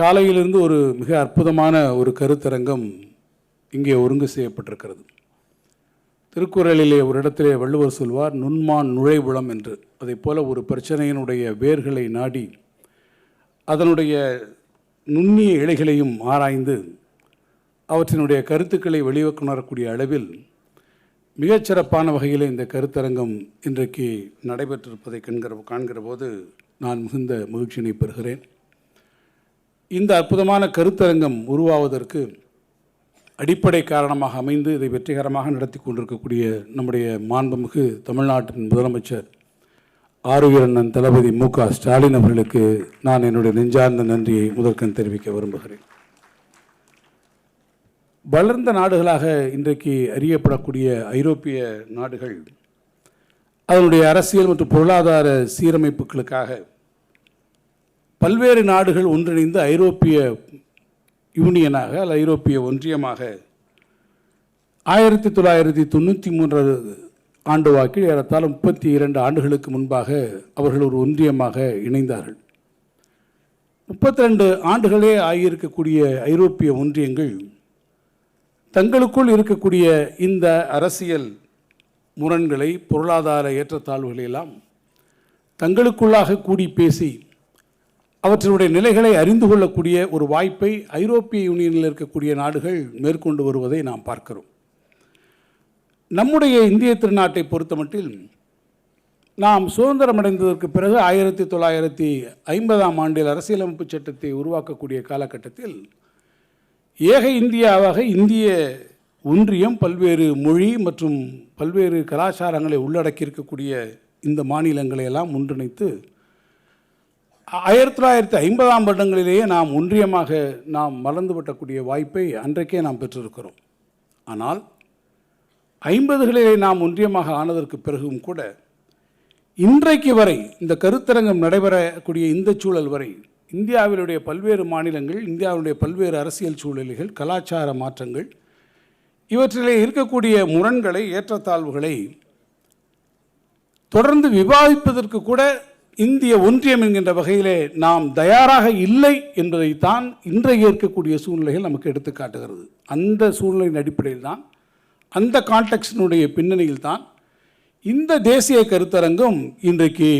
காலையிலிருந்து ஒரு மிக அற்புதமான ஒரு கருத்தரங்கம் இங்கே ஒருங்கு செய்யப்பட்டிருக்கிறது. திருக்குறளிலே ஒரு இடத்திலே வள்ளுவர் சொல்வார் நுண்மான் நுழைவுளம் என்று. அதைப் போல ஒரு பிரச்சனையினுடைய வேர்களை நாடி அதனுடைய நுண்ணிய இழைகளையும் ஆராய்ந்து அவற்றினுடைய கருத்துக்களை வெளிவக்குணரக்கூடிய அளவில் மிகச்சிறப்பான வகையில் இந்த கருத்தரங்கம் இன்றைக்கு நடைபெற்றிருப்பதை கண்கிற காண்கிற போது நான் மிகுந்த மகிழ்ச்சியினை பெறுகிறேன். இந்த அற்புதமான கருத்தரங்கம் உருவாவதற்கு அடிப்படை காரணமாக அமைந்து இதை வெற்றிகரமாக நடத்தி கொண்டிருக்கக்கூடிய நம்முடைய மாண்புமிகு தமிழ்நாட்டின் முதலமைச்சர் ஆறுவீரண்ணன் தளபதி மு க ஸ்டாலின் அவர்களுக்கு நான் என்னுடைய நெஞ்சார்ந்த நன்றியை முதற்கண் தெரிவிக்க விரும்புகிறேன். வளர்ந்த நாடுகளாக இன்றைக்கு அறியப்படக்கூடிய ஐரோப்பிய நாடுகள் அதனுடைய அரசியல் மற்றும் பொருளாதார சீரமைப்புகளுக்காக பல்வேறு நாடுகள் ஒன்றிணைந்து ஐரோப்பிய யூனியனாக அல்ல ஐரோப்பிய ஒன்றியமாக ஆயிரத்தி தொள்ளாயிரத்தி தொண்ணூற்றி மூன்றாவது ஆண்டு வாக்கில் ஏறத்தாழ முப்பத்தி இரண்டு ஆண்டுகளுக்கு முன்பாக அவர்கள் ஒரு ஒன்றியமாக இணைந்தார்கள். முப்பத்தி ரெண்டு ஆண்டுகளே ஆகியிருக்கக்கூடிய ஐரோப்பிய ஒன்றியங்கள் தங்களுக்குள் இருக்கக்கூடிய இந்த அரசியல் முரண்களை பொருளாதார ஏற்றத்தாழ்வுகளை எல்லாம் தங்களுக்குள்ளாக கூடி பேசி அவற்றினுடைய நிலைகளை அறிந்து கொள்ளக்கூடிய ஒரு வாய்ப்பை ஐரோப்பிய யூனியனில் இருக்கக்கூடிய நாடுகள் மேற்கொண்டு வருவதை நாம் பார்க்கிறோம். நம்முடைய இந்திய திருநாட்டை பொறுத்தமட்டில் நாம் சுதந்திரம் அடைந்ததற்கு பிறகு ஆயிரத்தி தொள்ளாயிரத்தி ஐம்பதாம் ஆண்டில் அரசியலமைப்பு சட்டத்தை உருவாக்கக்கூடிய காலகட்டத்தில் ஏக இந்தியாவாக இந்திய ஒன்றியம் பல்வேறு மொழி மற்றும் பல்வேறு கலாச்சாரங்களை உள்ளடக்கி இருக்கக்கூடிய இந்த மாநிலங்களை எல்லாம் ஒன்றிணைத்து ஆயிரத்தி தொள்ளாயிரத்தி ஐம்பதாம் வருடங்களிலேயே நாம் ஒன்றியமாக நாம் மலர்ந்துவிட்டக்கூடிய வாய்ப்பை அன்றைக்கே நாம் பெற்றிருக்கிறோம். ஆனால் ஐம்பதுகளிலே நாம் ஒன்றியமாக ஆனதற்கு பிறகும் கூட இன்றைக்கு வரை இந்த கருத்தரங்கம் நடைபெறக்கூடிய இந்த சூழல் வரை இந்தியாவிலுடைய பல்வேறு மாநிலங்கள் இந்தியாவினுடைய பல்வேறு அரசியல் சூழல்கள் கலாச்சார மாற்றங்கள் இவற்றிலே இருக்கக்கூடிய முரண்களை ஏற்றத்தாழ்வுகளை தொடர்ந்து விவாதிப்பதற்கு கூட இந்திய ஒன்றியம் என்கின்ற வகையிலே நாம் தயாராக இல்லை என்பதைத்தான் இன்றைய இருக்கக்கூடிய சூழ்நிலைகள் நமக்கு எடுத்து காட்டுகிறது. அந்த சூழ்நிலையின் அடிப்படையில் தான் அந்த கான்டெக்ஸ்டினுடைய பின்னணியில் தான் இந்த தேசிய கருத்தரங்கும் இன்றைக்கு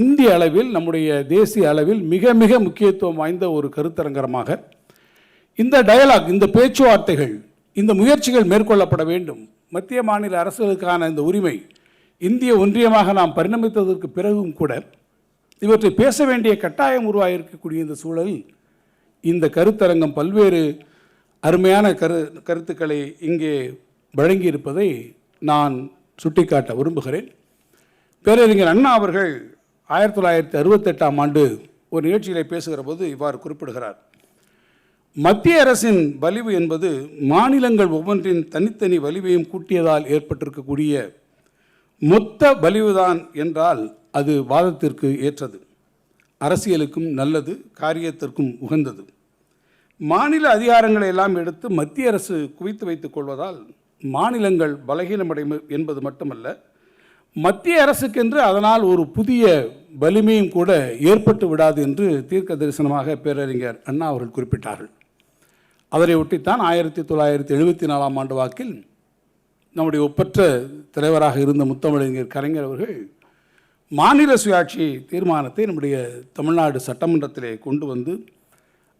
இந்திய அளவில் நம்முடைய தேசிய அளவில் மிக மிக முக்கியத்துவம் வாய்ந்த ஒரு கருத்தரங்கமாக இந்த டயலாக் இந்த பேச்சுவார்த்தைகள் இந்த முயற்சிகள் மேற்கொள்ளப்பட வேண்டும். மத்திய மாநில அரசுகளுக்கான இந்த உரிமை இந்திய ஒன்றியமாக நாம் பரிணமித்ததற்கு பிறகும் கூட இவற்றை பேச வேண்டிய கட்டாயம் உருவாகியிருக்கக்கூடிய இந்த சூழலில் இந்த கருத்தரங்கம் பல்வேறு அருமையான கரு கருத்துக்களை இங்கே வழங்கியிருப்பதை நான் சுட்டிக்காட்ட விரும்புகிறேன். பேரறிஞர் அண்ணா அவர்கள் ஆயிரத்தி தொள்ளாயிரத்தி அறுபத்தெட்டாம் ஆண்டு ஒரு நிகழ்ச்சியிலே பேசுகிற போது இவ்வாறு குறிப்பிடுகிறார். மத்திய அரசின் வலிவு என்பது மாநிலங்கள் ஒவ்வொன்றின் தனித்தனி வலிவையும் கூட்டியதால் ஏற்பட்டிருக்கக்கூடிய மொத்த வலிவுதான் என்றால் அது வாதத்திற்கு ஏற்றது. அரசியலுக்கும் நல்லது காரியத்திற்கும் உகந்தது. மாநில அதிகாரங்களை எல்லாம் எடுத்து மத்திய அரசு குவித்து வைத்துக் கொள்வதால் மாநிலங்கள் பலகீனமடையும் என்பது மட்டுமல்ல மத்திய அரசுக்கென்று அதனால் ஒரு புதிய வலிமையும் கூட ஏற்பட்டு விடாது என்று தீர்க்க தரிசனமாக பேரறிஞர் அண்ணா அவர்கள் குறிப்பிட்டார்கள். அதனை ஒட்டித்தான் ஆயிரத்தி தொள்ளாயிரத்தி எழுபத்தி நாலாம் ஆண்டு வாக்கில் நம்முடைய ஒப்பற்ற தலைவராக இருந்த முத்தமிழறிஞர் கலைஞர் அவர்கள் மாநில சுயாட்சி தீர்மானத்தை நம்முடைய தமிழ்நாடு சட்டமன்றத்திலே கொண்டு வந்து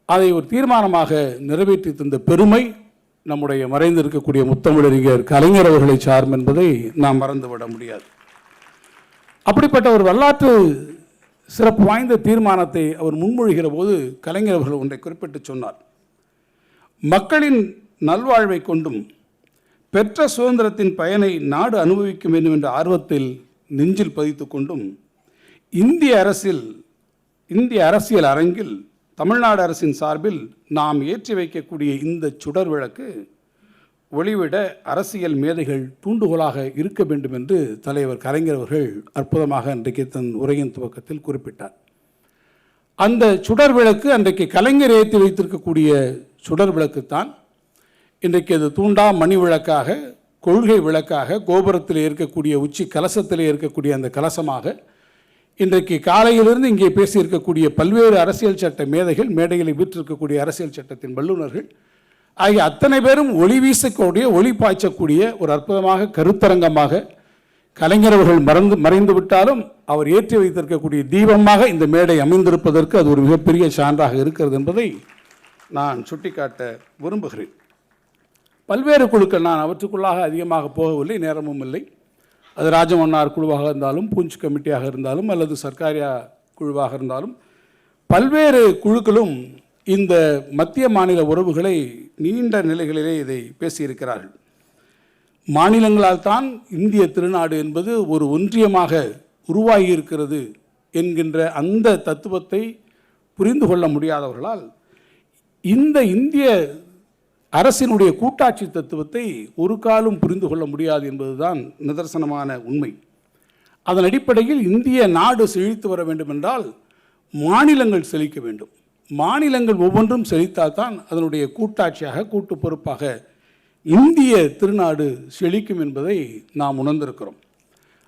அதை ஒரு தீர்மானமாக நிறைவேற்றி தந்த பெருமை நம்முடைய மறைந்திருக்கக்கூடிய முத்தமிழறிஞர் கலைஞர் அவர்களை சாரும் என்பதை நாம் மறந்துவிட முடியாது. அப்படிப்பட்ட ஒரு வரலாற்று சிறப்பு வாய்ந்த தீர்மானத்தை அவர் முன்மொழிகிற போது கலைஞர் அவர்கள் ஒன்றை குறிப்பிட்டு சொன்னார். மக்களின் நல்வாழ்வை கொண்டும் பெற்ற சுதந்திரத்தின் பயனை நாடு அனுபவிக்க வேண்டும் என்ற ஆர்வத்தில் நெஞ்சில் பதித்து கொண்டும் இந்திய அரசில் இந்திய அரசியல் அரங்கில் தமிழ்நாடு அரசின் சார்பில் நாம் ஏற்றி வைக்கக்கூடிய இந்த சுடர் விளக்கு ஒளிவிட அரசியல் மேதைகள் தூண்டுகோலாக இருக்க வேண்டும் என்று தலைவர் கலைஞர் அவர்கள் அற்புதமாக அன்றைக்கு தன் உரையின் துவக்கத்தில் குறிப்பிட்டார். அந்த சுடர் விளக்கு அன்றைக்கு கலைஞர் ஏற்றி வைத்திருக்கக்கூடிய சுடர் விளக்கு தான் இன்றைக்கு அது தூண்டா மணி விளக்காக கொள்கை விளக்காக கோபுரத்தில் இருக்கக்கூடிய உச்சி கலசத்தில் இருக்கக்கூடிய அந்த கலசமாக இன்றைக்கு காலையிலிருந்து இங்கே பேசியிருக்கக்கூடிய பல்வேறு அரசியல் சட்ட மேதைகள் மேடைகளை வீற்றிருக்கக்கூடிய அரசியல் சட்டத்தின் வல்லுநர்கள் ஆகிய அத்தனை பேரும் ஒளி வீசக்கூடிய ஒளி பாய்ச்சக்கூடிய ஒரு அற்புதமாக கருத்தரங்கமாக கலைஞர் அவர்கள் மறந்து மறைந்து விட்டாலும் அவர் ஏற்றி வைத்திருக்கக்கூடிய தீபமாக இந்த மேடை அமைந்திருப்பதற்கு அது ஒரு மிகப்பெரிய சான்றாக இருக்கிறது என்பதை நான் சுட்டிக்காட்ட விரும்புகிறேன். பல்வேறு குழுக்கள் நான் அவற்றுக்குள்ளாக அதிகமாக போகவில்லை நேரமும் இல்லை. அது ராஜமன்னார் குழுவாக இருந்தாலும் பூஞ்ச் கமிட்டியாக இருந்தாலும் அல்லது சர்க்காரியா குழுவாக இருந்தாலும் பல்வேறு குழுக்களும் இந்த மத்திய மாநில உறவுகளை நீண்ட நிலைகளிலே இதை பேசியிருக்கிறார்கள். மாநிலங்களால் தான் இந்திய திருநாடு என்பது ஒரு ஒன்றியமாக உருவாகி இருக்கிறது என்கின்ற அந்த தத்துவத்தை புரிந்து கொள்ள முடியாதவர்களால் இந்த இந்திய அரசினுடைய கூட்டாட்சி தத்துவத்தை ஒரு காலும் புரிந்து கொள்ள முடியாது என்பதுதான் நிதர்சனமான உண்மை. அதன் அடிப்படையில் இந்திய நாடு செழித்து வர வேண்டும் என்றால் மாநிலங்கள் செழிக்க வேண்டும். மாநிலங்கள் ஒவ்வொன்றும் செழித்தால்தான் அதனுடைய கூட்டாட்சியாக கூட்டு பொறுப்பாக இந்திய திருநாடு செழிக்கும் என்பதை நாம் உணர்ந்திருக்கிறோம்.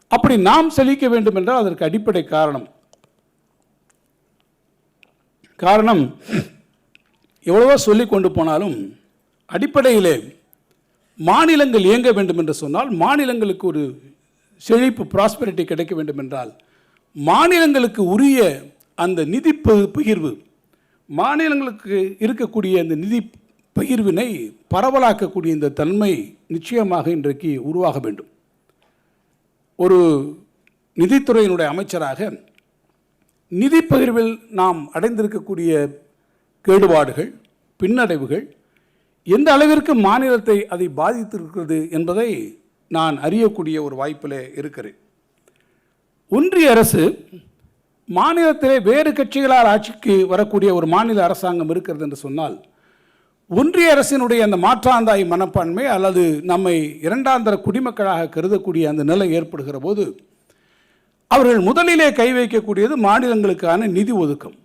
அப்படி நாம் செழிக்க வேண்டும் என்றால் அதற்கு அடிப்படை காரணம். காரணம் எவ்வளவோ சொல்லி கொண்டு போனாலும் அடிப்படையிலே மாநிலங்கள் இயங்க வேண்டும் என்று சொன்னால் மாநிலங்களுக்கு ஒரு செழிப்பு ப்ராஸ்பெரிட்டி கிடைக்க வேண்டும் என்றால் மாநிலங்களுக்கு உரிய அந்த நிதி பகிர்வு மாநிலங்களுக்கு இருக்கக்கூடிய அந்த நிதி பகிர்வினை பரவலாக்கக்கூடிய இந்த தன்மை நிச்சயமாக இன்றைக்கு உருவாக வேண்டும். ஒரு நிதித்துறையினுடைய அமைச்சராக நிதி பகிர்வில் நாம் அடைந்திருக்கக்கூடிய கேடுபாடுகள் பின்னடைவுகள் எந்த அளவிற்கு மாநிலத்தை அதை பாதித்திருக்கிறது என்பதை நான் அறியக்கூடிய ஒரு வாய்ப்பில் இருக்கிறேன். ஒன்றிய அரசு மாநிலத்திலே வேறு கட்சிகளால் ஆட்சிக்கு வரக்கூடிய ஒரு மாநில அரசாங்கம் இருக்கிறது என்று சொன்னால் ஒன்றிய அரசினுடைய அந்த மாற்றாந்தாய் மனப்பான்மை அல்லது நம்மை இரண்டாந்தர குடிமக்களாக கருதக்கூடிய அந்த நிலை ஏற்படுகிற போது அவர்கள் முதலிலே கை வைக்கக்கூடியது மாநிலங்களுக்கான நிதி ஒதுக்கம்.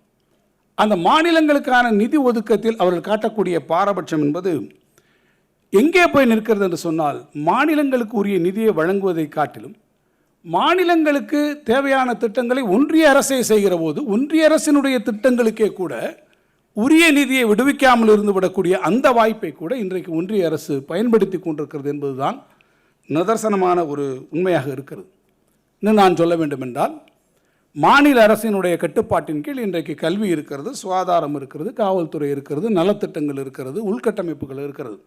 அந்த மாநிலங்களுக்கான நிதி ஒதுக்கத்தில் அவர்கள் காட்டக்கூடிய பாரபட்சம் என்பது எங்கே போய் நிற்கிறது என்று சொன்னால் மாநிலங்களுக்கு உரிய நிதியை வழங்குவதை காட்டிலும் மாநிலங்களுக்கு தேவையான திட்டங்களை ஒன்றிய அரசே செய்கிற போது ஒன்றிய அரசினுடைய திட்டங்களுக்கே கூட உரிய நிதியை விடுவிக்காமல் இருந்து விடக்கூடிய அந்த வாய்ப்பை கூட இன்றைக்கு ஒன்றிய அரசு பயன்படுத்தி கொண்டிருக்கிறது என்பதுதான் நிதர்சனமான ஒரு உண்மையாக இருக்கிறது. இன்னும் நான் சொல்ல வேண்டுமென்றால் மாநில அரசினுடைய கட்டுப்பாட்டின் கீழ் இன்றைக்கு கல்வி இருக்கிறது சுகாதாரம் இருக்கிறது காவல்துறை இருக்கிறது நலத்திட்டங்கள் இருக்கிறது உள்கட்டமைப்புகள் இருக்கிறது.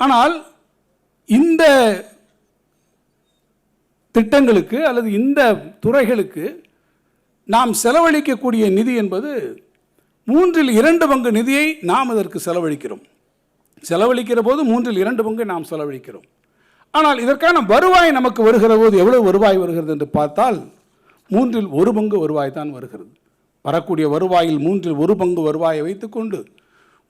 ஆனால் இந்த திட்டங்களுக்கு அல்லது இந்த துறைகளுக்கு நாம் செலவழிக்கக்கூடிய நிதி என்பது மூன்றில் இரண்டு பங்கு நிதியை நாம் இதற்கு செலவழிக்கிறோம். செலவழிக்கிற போது மூன்றில் இரண்டு பங்கு நாம் செலவழிக்கிறோம். ஆனால் இதற்கான வருவாய் நமக்கு வருகிற போது எவ்வளவு வருவாய் வருகிறது என்று பார்த்தால் மூன்றில் ஒரு பங்கு வருவாய் தான் வருகிறது. வரக்கூடிய வருவாயில் மூன்றில் ஒரு பங்கு வருவாயை வைத்துக்கொண்டு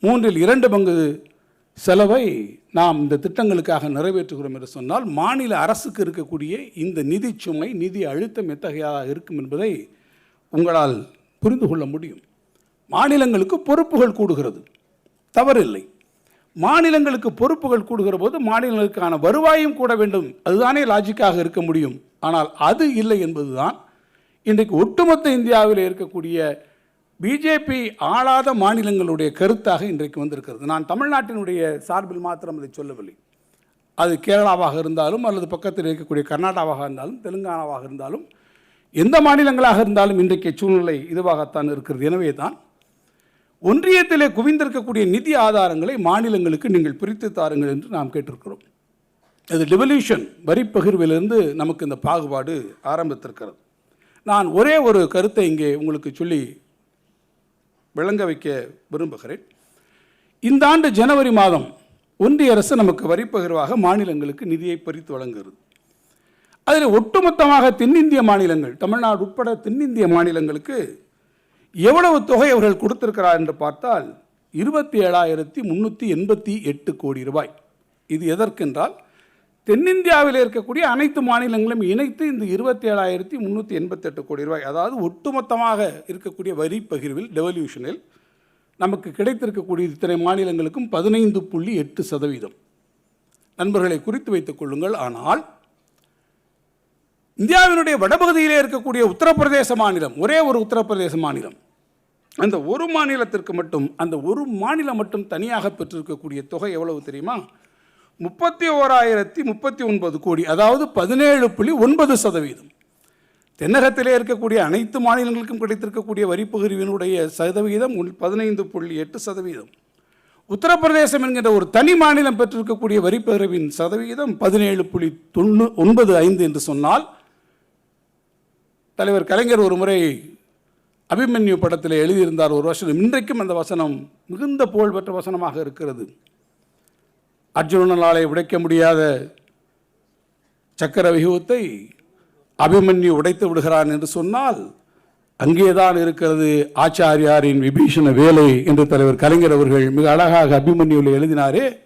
மூன்றில் இரண்டு பங்கு செலவை நாம் இந்த திட்டங்களுக்காக நிறைவேற்றுகிறோம் என்று சொன்னால் மாநில அரசுக்கு இருக்கக்கூடிய இந்த நிதி சுமை நிதி அழுத்தம் எத்தகையதாக இருக்கும் என்பதை உங்களால் புரிந்து கொள்ள முடியும். மாநிலங்களுக்கு பொறுப்புகள் கூடுகிறது. தவறில்லை. மாநிலங்களுக்கு பொறுப்புகள் கூடுகிற போது மாநிலங்களுக்கான வருவாயும் கூட வேண்டும். அதுதானே லாஜிக்காக இருக்க முடியும். ஆனால் அது இல்லை என்பதுதான் இன்றைக்கு ஒட்டுமொத்த இந்தியாவில் இருக்கக்கூடிய பிஜேபி ஆளாத மாநிலங்களுடைய கருத்தாக இன்றைக்கு வந்திருக்கிறது. நான் தமிழ்நாட்டினுடைய சார்பில் மாத்திரம் அதை சொல்லவில்லை. அது கேரளாவாக இருந்தாலும் அல்லது பக்கத்தில் இருக்கக்கூடிய கர்நாடகாவாக இருந்தாலும் தெலுங்கானாவாக இருந்தாலும் எந்த மாநிலங்களாக இருந்தாலும் இன்றைக்கு சூழ்நிலை இதுவாகத்தான் இருக்கிறது. எனவே தான் ஒன்றியத்திலே குவிந்திருக்கக்கூடிய நிதி ஆதாரங்களை மாநிலங்களுக்கு நீங்கள் பிரித்து தாருங்கள் என்று நாம் கேட்டிருக்கிறோம். அது டெவல்யூஷன் வரி பகிர்விலிருந்து நமக்கு இந்த பாகுபாடு ஆரம்பித்திருக்கிறது. நான் ஒரே ஒரு கருத்தை இங்கே உங்களுக்கு சொல்லி விளங்க வைக்க விரும்புகிறேன். இந்த ஆண்டு ஜனவரி மாதம் ஒன்றிய அரசு நமக்கு வரி பகிர்வாக மாநிலங்களுக்கு நிதியை பறித்து வழங்குகிறது. அதில் ஒட்டுமொத்தமாக தென்னிந்திய மாநிலங்கள் தமிழ்நாடு உட்பட தென்னிந்திய மாநிலங்களுக்கு எவ்வளவு தொகை அவர்கள் கொடுத்திருக்கிறார் என்று பார்த்தால் இருபத்தி ஏழாயிரத்தி முந்நூற்றி எண்பத்தி எட்டு கோடி ரூபாய். இது எதற்கென்றால் தென்னிந்தியாவில் இருக்கக்கூடிய அனைத்து மாநிலங்களும் இணைத்து இந்த இருபத்தி ஏழாயிரத்தி முந்நூற்றி எண்பத்தெட்டு கோடி ரூபாய் அதாவது ஒட்டுமொத்தமாக இருக்கக்கூடிய வரி பகிர்வில் டெவல்யூஷனில் நமக்கு கிடைத்திருக்கக்கூடிய இத்தனை மாநிலங்களுக்கும் பதினைந்து புள்ளி எட்டு சதவீதம். நண்பர்களை குறித்து வைத்துக் கொள்ளுங்கள். ஆனால் இந்தியாவினுடைய வடபகுதியிலே இருக்கக்கூடிய உத்தரப்பிரதேச மாநிலம் ஒரே ஒரு உத்தரப்பிரதேச மாநிலம். அந்த ஒரு மாநிலத்திற்கு மட்டும் அந்த ஒரு மாநிலம் மட்டும் தனியாக பெற்றிருக்கக்கூடிய தொகை எவ்வளவு தெரியுமா? முப்பத்தி ஓராயிரத்தி முப்பத்தி ஒன்பது கோடி அதாவது பதினேழு புள்ளி ஒன்பது சதவீதம். தென்னகத்திலே இருக்கக்கூடிய அனைத்து மாநிலங்களுக்கும் கிடைத்திருக்கக்கூடிய வரிப்பகிர்வினுடைய சதவீதம் பதினைந்து புள்ளி எட்டு சதவீதம். உத்தரப்பிரதேசம் என்கின்ற ஒரு தனி மாநிலம் பெற்றிருக்கக்கூடிய வரிப்பகிர்வின் சதவீதம் பதினேழு புள்ளி தொண்ணூ ஒன்பது ஐந்து என்று சொன்னால் தலைவர் கலைஞர் ஒரு முறை அபிமன்யு படத்தில் எழுதியிருந்தார் ஒரு வசனம். இன்றைக்கும் அந்த வசனம் மிகுந்த புகழ்பெற்ற வசனமாக இருக்கிறது. அர்ஜுனனாலே உடைக்க முடியாத சக்கர வியூகத்தை அபிமன்யு உடைத்து விடுகிறான் என்று சொன்னால் அங்கேதான் இருக்கிறது ஆச்சாரியாரின் விபீஷண வேலை என்று தலைவர் கலைஞர் அவர்கள் மிக அழகாக அபிமன்யுவில் எழுதினாரே.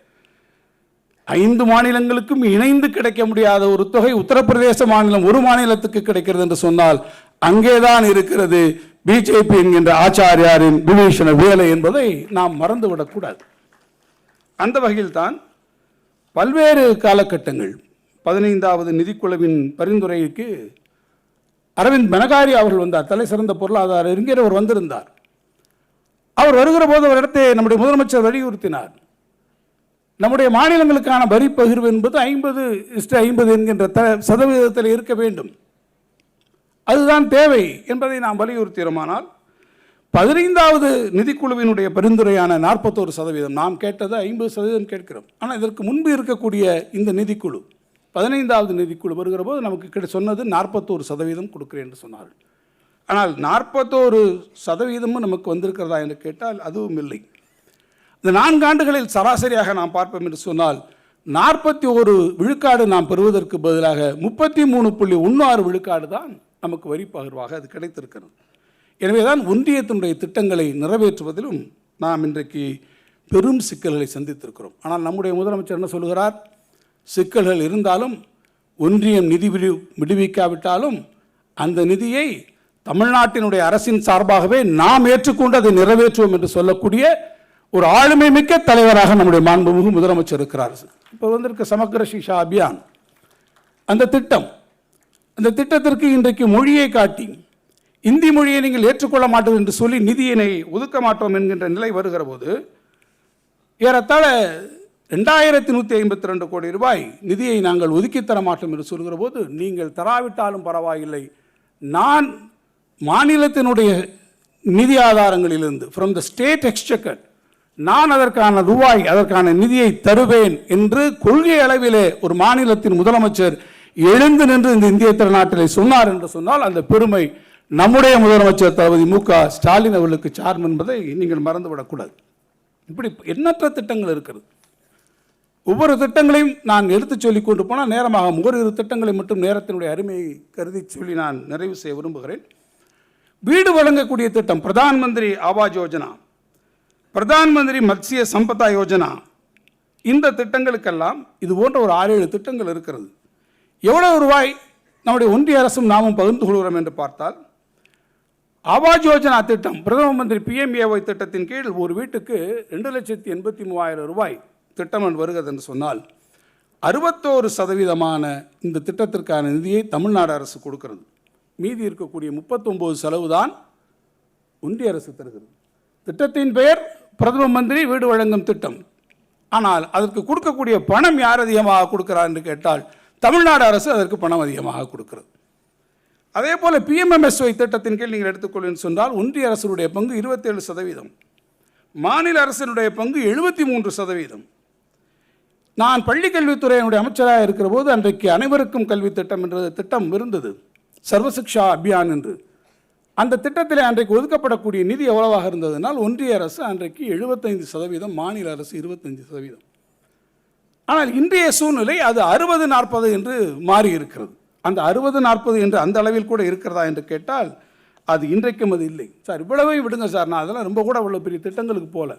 ஐந்து மாநிலங்களுக்கும் இணைந்து கிடைக்க முடியாத ஒரு தொகை உத்தரப்பிரதேச மாநிலம் ஒரு மாநிலத்துக்கு கிடைக்கிறது என்று சொன்னால் அங்கேதான் இருக்கிறது பிஜேபி என்கின்ற ஆச்சாரியாரின் விபீஷண வேலை என்பதை நாம் மறந்துவிடக்கூடாது. அந்த வகையில்தான் பல்வேறு காலகட்டங்கள். பதினைந்தாவது நிதிக்குழுவின் பரிந்துரைக்கு அரவிந்த் பெனகாரி அவர்கள் வந்தார். தலை சிறந்த பொருளாதார அறிஞர் அவர் வந்திருந்தார். அவர் வருகிற போது ஒரு இடத்தை நம்முடைய முதலமைச்சர் வலியுறுத்தினார். நம்முடைய மாநிலங்களுக்கான வரி பகிர்வு என்பது ஐம்பது இஸ்டு ஐம்பது என்கின்ற த சதவீதத்தில் இருக்க வேண்டும். அதுதான் தேவை என்பதை நாம் வலியுறுத்தினோமானால் பதினைந்தாவது நிதிக்குழுவினுடைய பரிந்துரையான நாற்பத்தோரு சதவீதம். நாம் கேட்டது ஐம்பது சதவீதம் கேட்கிறோம். ஆனால் இதற்கு முன்பு இருக்கக்கூடிய இந்த நிதிக்குழு பதினைந்தாவது நிதிக்குழு வருகிற போது நமக்கு கிட்ட சொன்னது நாற்பத்தோரு சதவீதம் கொடுக்கிறேன் என்று சொன்னார்கள். ஆனால் நாற்பத்தோரு சதவீதமும் நமக்கு வந்திருக்கிறதா என்று கேட்டால் அதுவும் இல்லை. இந்த நான்கு ஆண்டுகளில் சராசரியாக நாம் பார்ப்போம் என்று சொன்னால் நாற்பத்தி ஒரு விழுக்காடு நாம் பெறுவதற்கு பதிலாக முப்பத்தி மூணு புள்ளி ஒன்று ஆறு விழுக்காடு தான் நமக்கு வரி பகிர்வாக அது கிடைத்திருக்கிறது. எனவே தான் ஒன்றியத்தினுடைய திட்டங்களை நிறைவேற்றுவதிலும் நாம் இன்றைக்கு பெரும் சிக்கல்களை சந்தித்திருக்கிறோம். ஆனால் நம்முடைய முதலமைச்சர் என்ன சொல்கிறார் சிக்கல்கள் இருந்தாலும் ஒன்றியம் நிதி விடு விடுவிக்காவிட்டாலும் அந்த நிதியை தமிழ்நாட்டினுடைய அரசின் சார்பாகவே நாம் ஏற்றுக்கொண்டு அதை நிறைவேற்றுவோம் என்று சொல்லக்கூடிய ஒரு ஆளுமை மிக்க தலைவராக நம்முடைய மாண்புமிகு முதலமைச்சர் இருக்கிறார். இப்போ வந்திருக்க சமக்கர சிக்ஷா அபியான் அந்த திட்டம் அந்த திட்டத்திற்கு இன்றைக்கு மொழியை காட்டி இந்தி மொழியை நீங்கள் ஏற்றுக்கொள்ள மாட்டோம் என்று சொல்லி நிதியினை ஒதுக்க மாட்டோம் என்கின்ற நிலை வருகிற போது ஏறத்தாழ ரெண்டாயிரத்தி நூற்றி ஐம்பத்தி ரெண்டு கோடி ரூபாய் நிதியை நாங்கள் ஒதுக்கித்தர மாட்டோம் என்று சொல்கிற போது நீங்கள் தராவிட்டாலும் பரவாயில்லை. நான் மாநிலத்தினுடைய நிதி ஆதாரங்களிலிருந்து ஃப்ரம் த ஸ்டேட் எக்ஸ்செக்கர் நான் அதற்கான ரூபாய் அதற்கான நிதியை தருவேன் என்று கொள்கை அளவிலே ஒரு மாநிலத்தின் முதலமைச்சர் எழுந்து நின்று இந்த இந்திய திருநாட்டிலே சொன்னார் என்று சொன்னால் அந்த பெருமை நம்முடைய முதலமைச்சர் தளபதி மு க ஸ்டாலின் அவர்களுக்கு சார்ம் என்பதை நீங்கள் மறந்துவிடக்கூடாது. இப்படி எண்ணற்ற திட்டங்கள் இருக்கிறது. ஒவ்வொரு திட்டங்களையும் நான் எடுத்துச் சொல்லிக் கொண்டு போனால் நேரமாகும் ஓரிரு திட்டங்களை மட்டும் நேரத்தினுடைய அருமையை கருதி சொல்லி நான் நிறைவு செய்ய விரும்புகிறேன். வீடு வழங்கக்கூடிய திட்டம் பிரதான் மந்திரி ஆவாஸ் யோஜனா பிரதான் மந்திரி மத்சிய சம்பதா யோஜனா இந்த திட்டங்களுக்கெல்லாம் இது போன்ற ஒரு ஆறு ஏழு திட்டங்கள் இருக்கிறது. எவ்வளவு ரூபாய் நம்முடைய ஒன்றிய அரசும் நாமும் பகிர்ந்து கொள்கிறோம் என்று பார்த்தால் ஆவாஜ் யோஜனா திட்டம் பிரதம மந்திரி பிஎம்ஏஒய் திட்டத்தின் கீழ் ஒரு வீட்டுக்கு ரெண்டு லட்சத்தி எண்பத்தி மூவாயிரம் ரூபாய் திட்டம் வருகிறது என்று சொன்னால் அறுபத்தோரு சதவீதமான இந்த திட்டத்திற்கான நிதியை தமிழ்நாடு அரசு கொடுக்கிறது. மீதி இருக்கக்கூடிய முப்பத்தொம்போது செலவு தான் ஒன்றிய அரசு தருகிறது. திட்டத்தின் பெயர் பிரதம மந்திரி வீடு வழங்கும் திட்டம். ஆனால் அதற்கு கொடுக்கக்கூடிய பணம் யார் அதிகமாக கொடுக்கிறார் என்று கேட்டால் தமிழ்நாடு அரசு அதற்கு பணம் அதிகமாக கொடுக்கிறது. அதே போல் பிஎம்எம்எஸ்ஒய் திட்டத்தின் கீழ் நீங்கள் எடுத்துக்கொள்ளுன்னு சொன்னால் ஒன்றிய அரசுடைய பங்கு இருபத்தேழு சதவீதம். மாநில அரசினுடைய பங்கு எழுபத்தி மூன்று சதவீதம். நான் பள்ளிக்கல்வித்துறையினுடைய அமைச்சராக இருக்கிற போது அன்றைக்கு அனைவருக்கும் கல்வி திட்டம் என்ற திட்டம் இருந்தது. சர்வசிக்ஷா அபியான் என்று. அந்த திட்டத்தில் அன்றைக்கு ஒதுக்கப்படக்கூடிய நிதி எவ்வளவாக இருந்ததுனால் ஒன்றிய அரசு அன்றைக்கு எழுபத்தைந்து சதவீதம் மாநில அரசு இருபத்தைந்து சதவீதம். ஆனால் இன்றைய சூழ்நிலை அது அறுபது நாற்பது என்று மாறி இருக்கிறது அந்த அறுபது நாற்பது என்று அந்த அளவில் கூட இருக்கிறதா என்று கேட்டால் அது இன்றைக்கும் அது இல்லை. சார் இவ்வளவே விடுங்க சார். நான் அதெல்லாம் ரொம்ப கூட அவ்வளோ பெரிய திட்டங்களுக்கு போகல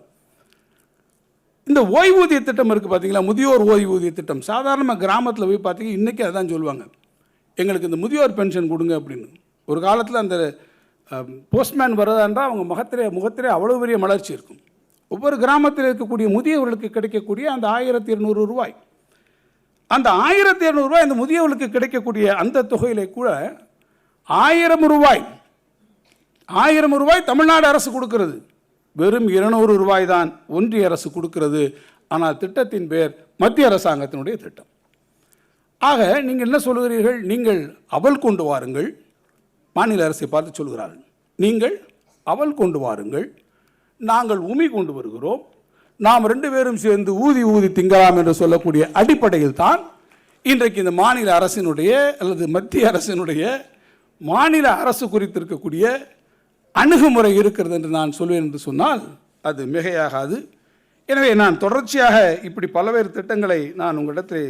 இந்த ஓய்வூதிய திட்டம் இருக்குது பார்த்தீங்களா முதியோர் ஓய்வூதிய திட்டம். சாதாரணமாக கிராமத்தில் போய் பார்த்தீங்கன்னா இன்றைக்கி அதான் சொல்லுவாங்க. எங்களுக்கு இந்த முதியோர் பென்ஷன் கொடுங்க அப்படின்னு. ஒரு காலத்தில் அந்த போஸ்ட்மேன் வரதான்றா அவங்க முகத்திலே முகத்திலே அவ்வளோ பெரிய மலர்ச்சி இருக்கும். ஒவ்வொரு கிராமத்தில் இருக்கக்கூடிய முதியவர்களுக்கு கிடைக்கக்கூடிய அந்த ஆயிரத்தி இருநூறு ரூபாய். அந்த ஆயிரத்தி இரநூறுவாய் அந்த முதியவர்களுக்கு கிடைக்கக்கூடிய அந்த தொகையிலே கூட ஆயிரம் ரூபாய் ஆயிரம் ரூபாய் தமிழ்நாடு அரசு கொடுக்கிறது. வெறும் இருநூறு ரூபாய் தான் ஒன்றிய அரசு கொடுக்கிறது. ஆனால் திட்டத்தின் பேர் மத்திய அரசாங்கத்தினுடைய திட்டம். ஆக நீங்கள் என்ன சொல்லுகிறீர்கள்? நீங்கள் அவல் கொண்டு வாருங்கள். மாநில அரசை பார்த்து சொல்கிறார்கள். நீங்கள் அவல் கொண்டு வாருங்கள். நாங்கள் உமி கொண்டு வருகிறோம். நாம் ரெண்டு பேரும் சேர்ந்து ஊதி ஊதி திங்கலாம் என்று சொல்லக்கூடிய அடிப்படையில் தான் இன்றைக்கு இந்த மாநில அரசினுடைய அல்லது மத்திய அரசினுடைய மாநில அரசு குறித்திருக்கக்கூடிய அணுகுமுறை இருக்கிறது என்று நான் சொல்வேன் என்று சொன்னால் அது மிகையாகாது. எனவே நான் தொடர்ச்சியாக இப்படி பல்வேறு திட்டங்களை நான் உங்களிடத்தில்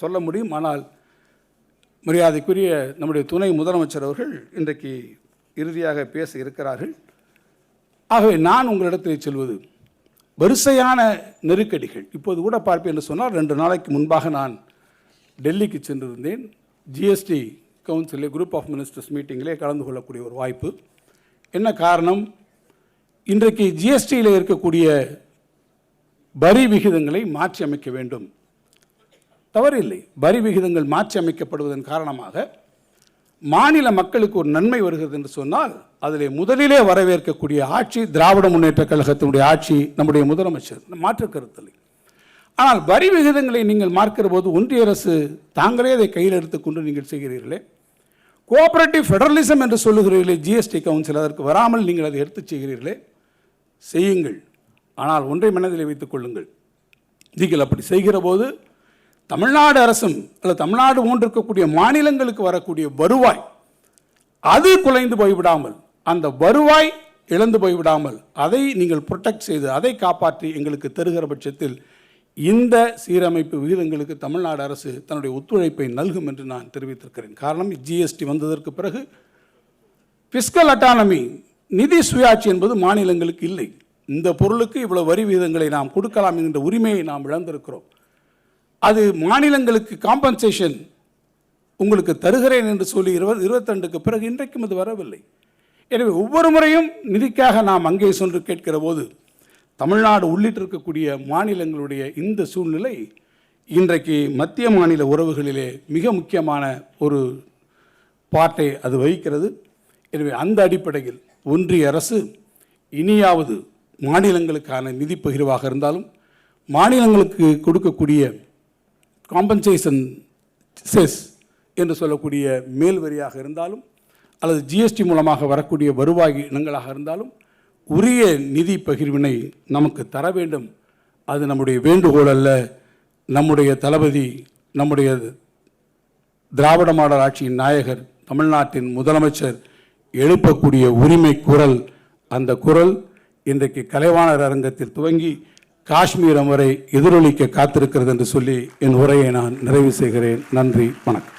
சொல்ல முடியும். ஆனால் மரியாதைக்குரிய நம்முடைய துணை முதலமைச்சர் அவர்கள் இன்றைக்கு இறுதியாக பேச இருக்கிறார்கள். ஆகவே நான் உங்களிடத்தில் சொல்வது வரிசையான நெருக்கடிகள். இப்போது கூட பார்ப்பேன் என்று சொன்னால் ரெண்டு நாளைக்கு முன்பாக நான் டெல்லிக்கு சென்றிருந்தேன். ஜிஎஸ்டி கவுன்சிலே குரூப் ஆஃப் மினிஸ்டர்ஸ் மீட்டிங்கிலே கலந்து கொள்ளக்கூடிய ஒரு வாய்ப்பு. என்ன காரணம்? இன்றைக்கு ஜிஎஸ்டியில் இருக்கக்கூடிய வரி விகிதங்களை மாற்றி அமைக்க வேண்டும். தவறில்லை. வரி விகிதங்கள் மாற்றி அமைக்கப்படுவதன் காரணமாக மாநில மக்களுக்கு ஒரு நன்மை வருகிறது என்று சொன்னால் அதில் முதலிலே வரவேற்கக்கூடிய ஆட்சி திராவிட முன்னேற்ற கழகத்தினுடைய ஆட்சி நம்முடைய முதலமைச்சர். மாற்று கருத்தில்லை ஆனால் வரி விகிதங்களை நீங்கள் மார்க்கிற போது ஒன்றிய அரசு தாங்களே அதை கையில் எடுத்துக்கொண்டு நீங்கள் செய்கிறீர்களே. கோஆபரேட்டிவ் ஃபெடரலிசம் என்று சொல்லுகிறீர்களே ஜிஎஸ்டி கவுன்சில் அதற்கு வராமல் நீங்கள் அதை எடுத்து செய்கிறீர்களே. செய்யுங்கள். ஆனால் ஒன்றை மனதில் வைத்துக் கொள்ளுங்கள். நீங்கள் அப்படி செய்கிற போது தமிழ்நாடு அரசும் அல்லது தமிழ்நாடு இருக்கக்கூடிய மாநிலங்களுக்கு வரக்கூடிய வருவாய் அது குலைந்து போய்விடாமல் அந்த வருவாய் இழந்து போய்விடாமல் அதை நீங்கள் ப்ரொடெக்ட் செய்து அதை காப்பாற்றி எங்களுக்கு தருகிற பட்சத்தில் இந்த சீரமைப்பு விகிதங்களுக்கு தமிழ்நாடு அரசு தன்னுடைய ஒத்துழைப்பை நல்கும் என்று நான் தெரிவித்திருக்கிறேன். காரணம் ஜிஎஸ்டி வந்ததற்கு பிறகு பிஸ்கல் அட்டானமி நிதி சுயாட்சி என்பது மாநிலங்களுக்கு இல்லை. இந்த பொருளுக்கு இவ்வளோ வரி விகிதங்களை நாம் கொடுக்கலாம் என்கின்ற உரிமையை நாம் இழந்திருக்கிறோம். அது மாநிலங்களுக்கு காம்பன்சேஷன் உங்களுக்கு தருகிறேன் என்று சொல்லி இருபது இருபத்தெண்டுக்கு பிறகு இன்றைக்கும் அது வரவில்லை. எனவே ஒவ்வொரு முறையும் நிதிக்காக நாம் அங்கே சென்று கேட்கிற போது தமிழ்நாடு உள்ளிட்டிருக்கக்கூடிய மாநிலங்களுடைய இந்த சூழ்நிலை இன்றைக்கு மத்திய மாநில உறவுகளிலே மிக முக்கியமான ஒரு பாட்டை அது வகிக்கிறது. எனவே அந்த அடிப்படையில் ஒன்றிய அரசு இனியாவது மாநிலங்களுக்கான நிதி பகிர்வாக இருந்தாலும் மாநிலங்களுக்கு கொடுக்கக்கூடிய காம்பன்சேஷன் செஸ் என்று சொல்லக்கூடிய மேல் வரியாக இருந்தாலும் அல்லது ஜிஎஸ்டி மூலமாக வரக்கூடிய வருவாய் இனங்களாக இருந்தாலும் உரிய நிதி பகிர்வினை நமக்கு தர வேண்டும். அது நம்முடைய வேண்டுகோள் அல்ல. நம்முடைய தளபதி நம்முடைய திராவிட மாடல் ஆட்சியின் நாயகர் தமிழ்நாட்டின் முதலமைச்சர் எழுப்பக்கூடிய உரிமை குரல் அந்த குரல் இன்றைக்கு கலைவாணர் அரங்கத்தில் துவங்கி காஷ்மீரம் வரை எதிரொலிக்க காத்திருக்கிறது என்று சொல்லி என் உரையை நான் நிறைவு செய்கிறேன். நன்றி வணக்கம்.